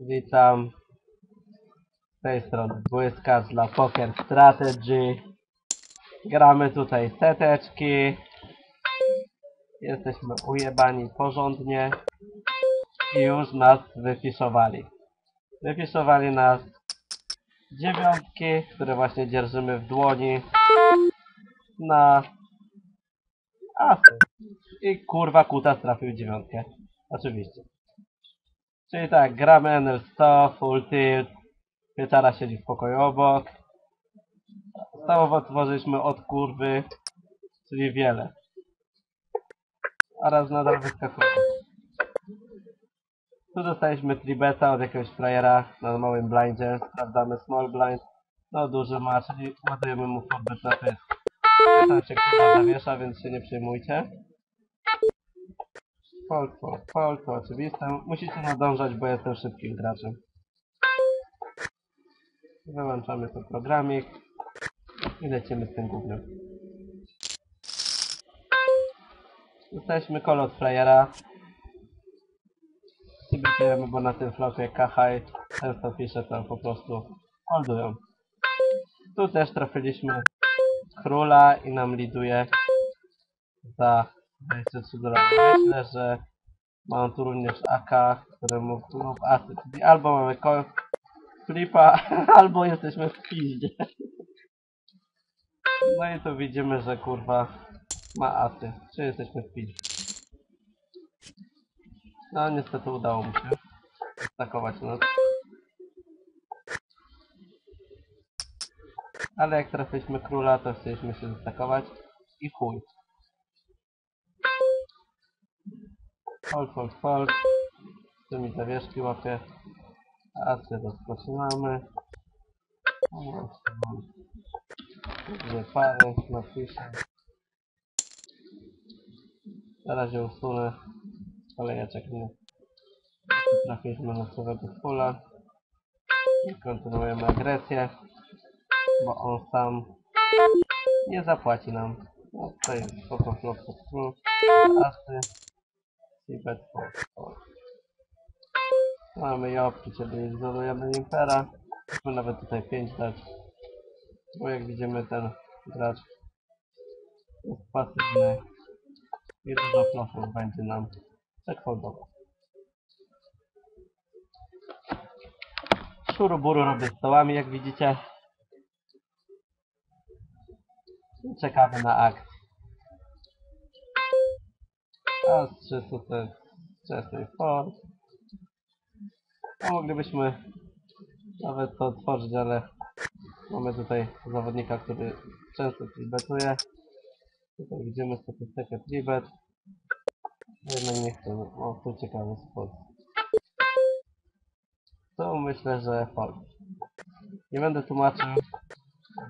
Witam. Z tej strony Błyskacz dla Poker Strategy. Gramy tutaj seteczki. Jesteśmy ujebani porządnie. I już nas wyfiszowali. Wyfiszowali nas dziewiątki, które właśnie dzierżymy w dłoni. Na asy. I kurwa kutas trafił dziewiątkę. Oczywiście. Czyli tak, gramy NL100, full tilt. Pieczara siedzi w pokoju obok. Stałowo tworzyliśmy od kurwy, czyli wiele. Oraz nadal wyskakuje. Tu dostaliśmy tribeta od jakiegoś frajera na małym blindzie. Sprawdzamy small blind. No duży ma, czyli ładujemy mu forbet na pysk. Tam się kurwa zawiesza, więc się nie przejmujcie. Fold, to oczywiste. Musicie nadążać, bo jestem szybkim graczem. Wyłączamy tu programik i lecimy z tym gównem. Dostaliśmy kol od frajera. Cibitujemy, bo na tym flopie Kahaj często pisze tam po prostu holdują. Tu też trafiliśmy króla i nam liduje za 23 dolary. Myślę, że mam tu również AK, który mógł lub asy, czyli albo mamy ko- flipa, albo jesteśmy w piździe. No i tu widzimy, że kurwa ma asy, czy jesteśmy w piździe. No niestety udało mu się atakować nas. Ale jak trafiliśmy króla, to chcieliśmy się zaatakować i chuj. Fold, fold, fold. Z tymi zawieszki łapie. Asy rozpoczynamy. Dwie pary, napiszę. Na razie usunę kolejeczek. Nie. Trafiliśmy na słowego fula. I kontynuujemy agresję. Bo on sam nie zapłaci nam. No tutaj spoko flop pod król. Asy. I fold. Mamy jopki, czyli izolujemy impera. Musimy nawet tutaj 5 dać. Bo jak widzimy ten gracz jest pasywny i dużo flopów będzie nam checkfoldował. Szuruburu robię stołami jak widzicie. I czekamy na akcję. A z 300 to jest wczesny fort. A moglibyśmy nawet to otworzyć, ale mamy tutaj zawodnika, który często tribetuje. Tutaj widzimy statystykę tribet. Jednak nie chcę. O, tu ciekawy spot. To myślę, że fakt. Nie będę tłumaczył,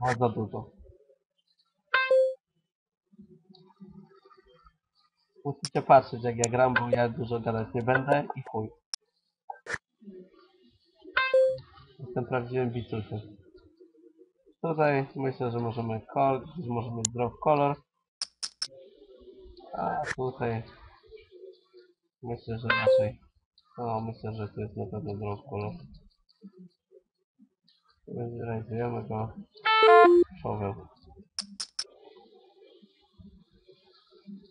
bo za dużo. Musicie patrzeć jak ja gram, bo ja dużo gadać nie będę i chuj. Jestem prawdziwym bicusem. Tutaj myślę, że możemy że możemy drop color. A tutaj myślę, że raczej. No myślę, że to jest na pewno drop color. Realizujemy go szowem.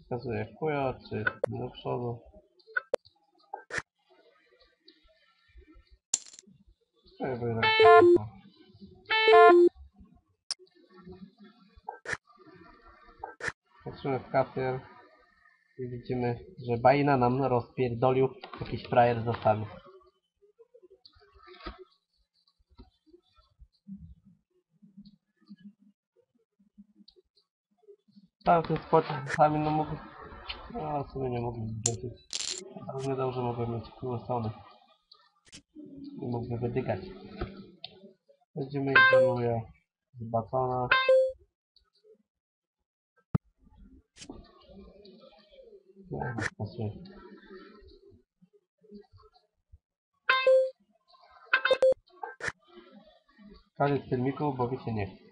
Wskazuję chuja, czy do przodu. Patrzymy w kafier i widzimy, że Baina nam rozpierdolił jakiś frajer sami. Tam spocie za sami, no mógł... No, w sumie nie mógłbym wrzucić. Równie dobrze mogłem mieć królosony. I mógłby wydygać. Będziemy izoluje z batona. No, pasuje. Koniec filmiku, bo wiecie nie.